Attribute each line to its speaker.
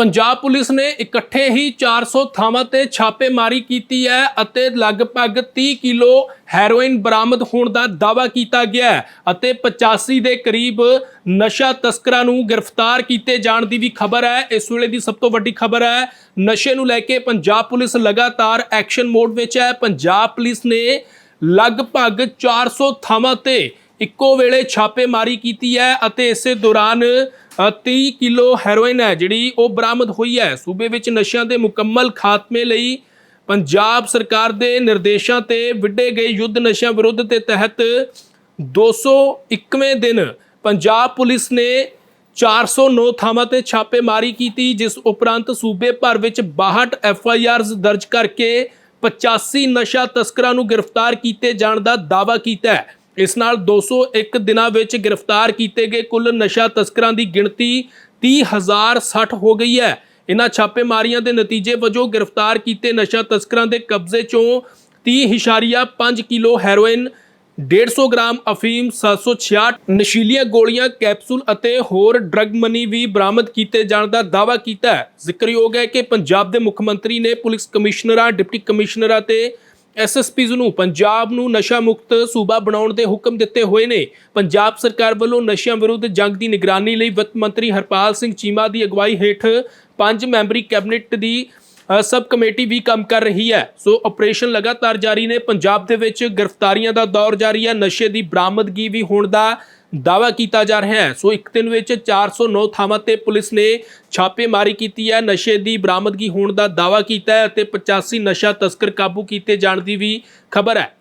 Speaker 1: Punjab police ਨੇ ਇਕੱਠੇ ਹੀ 400 ਥਾਵਾਂ ਤੇ ਛਾਪੇਮਾਰੀ ਕੀਤੀ ਹੈ ਅਤੇ ਲਗਭਗ 30 ਕਿਲੋ ਹੈਰੋਇਨ ਬਰਾਮਦ ਹੋਣ ਦਾ ਦਾਅਵਾ ਕੀਤਾ ਗਿਆ ਹੈ ਅਤੇ 85 ਦੇ ਕਰੀਬ ਨਸ਼ਾ ਤਸਕਰਾਂ ਨੂੰ ਗ੍ਰਿਫਤਾਰ ਕੀਤੇ ਜਾਣ ਦੀ ਵੀ ਖਬਰ ਹੈ। ਇਸ ਵੇਲੇ ਦੀ ਸਭ ਤੋਂ ਵੱਡੀ ਖਬਰ ਹੈ, ਨਸ਼ੇ ਨੂੰ ਲੈ ਕੇ ਪੰਜਾਬ ਪੁਲਿਸ ਲਗਾਤਾਰ ਐਕਸ਼ਨ ਮੋਡ ਵਿੱਚ ਹੈ। ਪੰਜਾਬ ਪੁਲਿਸ ਨੇ ਲਗਭਗ 400 ਥਾਵਾਂ ਤੇ ਇੱਕੋ ਵੇਲੇ ਛਾਪੇਮਾਰੀ ਕੀਤੀ ਹੈ ਅਤੇ ਇਸੇ ਦੌਰਾਨ ਅ, 30 ਕਿਲੋ ਹੈਰੋਇਨ ਹੈ ਜਿਹੜੀ ਉਹ ਬਰਾਮਦ ਹੋਈ ਹੈ। ਸੂਬੇ ਵਿੱਚ ਨਸ਼ਿਆਂ ਦੇ ਮੁਕੰਮਲ ਖਾਤਮੇ ਲਈ ਪੰਜਾਬ ਸਰਕਾਰ ਦੇ ਨਿਰਦੇਸ਼ਾਂ ਤੇ ਵਿੱਢੇ ਗਏ ਯੁੱਧ ਨਸ਼ਿਆਂ ਵਿਰੁੱਧ ਦੇ ਤਹਿਤ 201ਵੇਂ ਦਿਨ ਪੰਜਾਬ ਪੁਲਿਸ ਨੇ 409 ਥਾਵਾਂ ਤੇ ਛਾਪੇਮਾਰੀ ਕੀਤੀ ਜਿਸ ਉਪਰੰਤ ਸੂਬੇ ਭਰ ਵਿੱਚ 62 ਐਫ ਆਈ ਆਰਜ਼ ਦਰਜ ਕਰਕੇ 85 ਨਸ਼ਾ ਤਸਕਰਾਂ ਨੂੰ ਗ੍ਰਿਫਤਾਰ ਕੀਤੇ ਜਾਣ ਦਾ ਦਾਅਵਾ ਕੀਤਾ ਹੈ। ਇਸ ਨਾਲ 201 ਦਿਨਾਂ ਵਿੱਚ ਗ੍ਰਿਫਤਾਰ ਕੀਤੇ ਗਏ ਕੁੱਲ ਨਸ਼ਾ ਤਸਕਰਾਂ ਦੀ ਗਿਣਤੀ 30060 ਹੋ ਗਈ ਹੈ। ਇਨ੍ਹਾਂ ਛਾਪੇਮਾਰੀਆਂ ਦੇ ਨਤੀਜੇ ਵਜੋਂ ਗ੍ਰਿਫਤਾਰ ਕੀਤੇ ਨਸ਼ਾ ਤਸਕਰਾਂ ਦੇ ਕਬਜ਼ੇ ਚੋਂ 30.5 ਕਿਲੋ ਹੈਰੋਇਨ 150 ਗ੍ਰਾਮ ਅਫੀਮ 766 ਨਸ਼ੀਲੀਆਂ ਗੋਲੀਆਂ, ਕੈਪਸੂਲ ਅਤੇ ਹੋਰ ਡਰੱਗ ਮਨੀ ਵੀ ਬਰਾਮਦ ਕੀਤੇ ਜਾਣ ਦਾ ਦਾਅਵਾ ਕੀਤਾ ਹੈ। ਜ਼ਿਕਰਯੋਗ ਹੈ ਕਿ ਪੰਜਾਬ ਦੇ ਮੁੱਖ ਮੰਤਰੀ ਨੇ ਪੁਲਿਸ ਕਮਿਸ਼ਨਰਾਂ, ਡਿਪਟੀ ਕਮਿਸ਼ਨਰਾਂ ਤੇ ਐਸਐਸਪੀਜ਼ ਨੂੰ ਪੰਜਾਬ ਨੂੰ ਨਸ਼ਾ ਮੁਕਤ ਸੂਬਾ ਬਣਾਉਣ ਦੇ ਹੁਕਮ ਦਿੱਤੇ ਹੋਏ ਨੇ। ਪੰਜਾਬ ਸਰਕਾਰ ਵੱਲੋਂ ਨਸ਼ਿਆਂ ਵਿਰੁੱਧ ਜੰਗ ਦੀ ਨਿਗਰਾਨੀ ਲਈ ਵਿੱਤ ਮੰਤਰੀ ਹਰਪਾਲ ਸਿੰਘ ਚੀਮਾ ਦੀ ਅਗਵਾਈ ਹੇਠ ਪੰਜ ਮੈਂਬਰੀ ਕੈਬਨਿਟ ਦੀ ਅ, ਸਬ ਕਮੇਟੀ ਵੀ ਕੰਮ ਕਰ ਰਹੀ ਹੈ। ਸੋ ਆਪਰੇਸ਼ਨ ਲਗਾਤਾਰ ਜਾਰੀ ਨੇ। ਪੰਜਾਬ ਦੇ ਵਿੱਚ ਗ੍ਰਿਫਤਾਰੀਆਂ ਦਾ ਦੌਰ ਜਾਰੀ ਹੈ। ਨਸ਼ੇ ਦੀ ਬਰਾਮਦਗੀ ਵੀ ਹੋਣ ਦਾ ਦਾਅਵਾ ਕੀਤਾ ਜਾ ਰਿਹਾ ਹੈ। ਸੋ ਇੱਕ ਦਿਨ ਵਿੱਚ 409 ਥਾਵਾਂ ਤੇ ਪੁਲਿਸ ਨੇ ਛਾਪੇਮਾਰੀ ਕੀਤੀ ਹੈ। ਨਸ਼ੇ ਦੀ ਬਰਾਮਦਗੀ ਹੋਣ ਦਾ ਦਾਅਵਾ ਕੀਤਾ ਹੈ ਅਤੇ 85 ਨਸ਼ਾ ਤਸਕਰ ਕਾਬੂ ਕੀਤੇ ਜਾਣ ਦੀ ਵੀ ਖਬਰ ਹੈ।